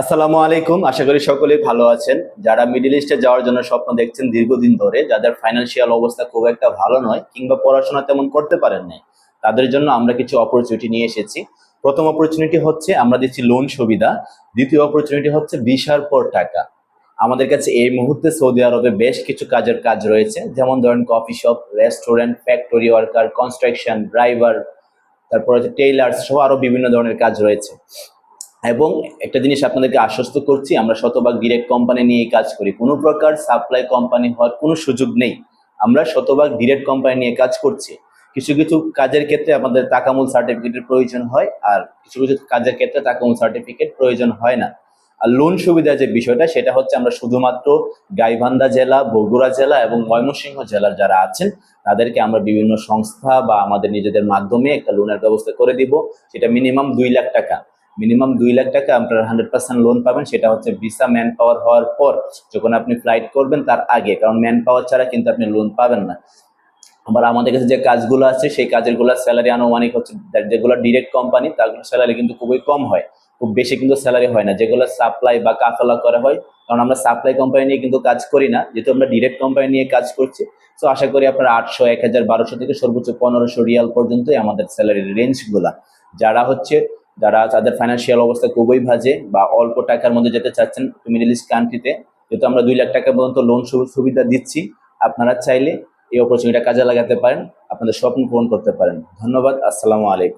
আসসালামু আলাইকুম। আশা করি সকলেই ভালো আছেন। যারা মিডল ইস্টে যাওয়ার জন্য স্বপ্ন দেখছেন দীর্ঘদিন ধরে, যাদের ফাইন্যান্সিয়াল অবস্থা খুব একটা ভালো নয় কিংবা পড়াশোনা তেমন করতে পারেন নাই, তাদের জন্য আমরা কিছু অপরচুনিটি নিয়ে এসেছি। প্রথম অপরচুনিটি হচ্ছে, আমরা দিচ্ছি লোন সুবিধা। দ্বিতীয় অপরচুনিটি হচ্ছে বিশার পর টাকা। আমাদের কাছে এই মুহূর্তে সৌদি আরবে বেশ কিছু কাজের কাজ রয়েছে। যেমন ধরেন coffee shop restaurant factory worker construction driver তারপর হচ্ছে টেইলার্স সহ আরও বিভিন্ন ধরনের কাজ রয়েছে। এবং একটা জিনিস আপনাদেরকে আশ্বস্ত করছি, আমরা শতভাগ ডিরেক্ট কোম্পানি নিয়ে কাজ করি। কোনো প্রকার সাপ্লাই কোম্পানি হওয়ার কোনো সুযোগ নেই। আমরা শতভাগ ডিরেক্ট কোম্পানি নিয়ে কাজ করছি। কিছু কিছু কাজের ক্ষেত্রে আমাদের তাকামুল সার্টিফিকেটের প্রয়োজন হয়, আর কিছু কিছু কাজের ক্ষেত্রে তাকামুল সার্টিফিকেট প্রয়োজন হয় না। আর লোন সুবিধা যে বিষয়টা, সেটা হচ্ছে আমরা শুধুমাত্র গাইবান্ধা জেলা, বগুড়া জেলা এবং ময়মনসিংহ জেলার যারা আছেন, তাদেরকে আমরা বিভিন্ন সংস্থা বা আমাদের নিজেদের মাধ্যমে একটা লোনের ব্যবস্থা করে দিব। সেটা মিনিমাম দুই লাখ টাকা। মিনিমাম দুই লাখ টাকা আপনার হান্ড্রেড পার্সেন্ট লোন পাবেন, সেটা হচ্ছে ভিসা ম্যান পাওয়ার হওয়ার পর যখন আপনি ফ্লাইট করবেন তার আগে, কারণ ম্যান পাওয়ার ছাড়া কিন্তু আপনি লোন পাবেন না। আবার আমাদের কাছে যে কাজগুলো আছে, সেই কাজেরগুলো স্যালারি আনুমানিক হচ্ছে যেগুলো ডিরেক্ট কোম্পানি তার স্যালারি কিন্তু খুবই কম হয়। খুব বেশি কিন্তু স্যালারি হয় না, যেগুলো সাপ্লাই বা কাফেলা করা হয়। কারণ আমরা সাপ্লাই কোম্পানি নিয়ে কিন্তু কাজ করি না, যেহেতু আমরা ডিরেক্ট কোম্পানি নিয়ে কাজ করছি। তো আশা করি আপনার আটশো, এক হাজার, বারোশো থেকে সর্বোচ্চ পনেরোশো রিয়াল পর্যন্তই আমাদের স্যালারির রেঞ্জগুলা যারা হচ্ছে যারা তাদের ফাইন্যান্সিয়াল অবস্থা খুবই ভাজে বা অল্প টাকার মধ্যে যেতে চাচ্ছেন মিডল ইস্ট কান্ট্রিতে যেহেতু আমরা দুই লাখ টাকা পর্যন্ত লোন সুবিধা দিচ্ছি, আপনারা চাইলে এই অপরচুনিটা কাজে লাগাতে পারেন, আপনাদের স্বপ্ন পূরণ করতে পারেন। ধন্যবাদ, আসসালামু আলাইকুম।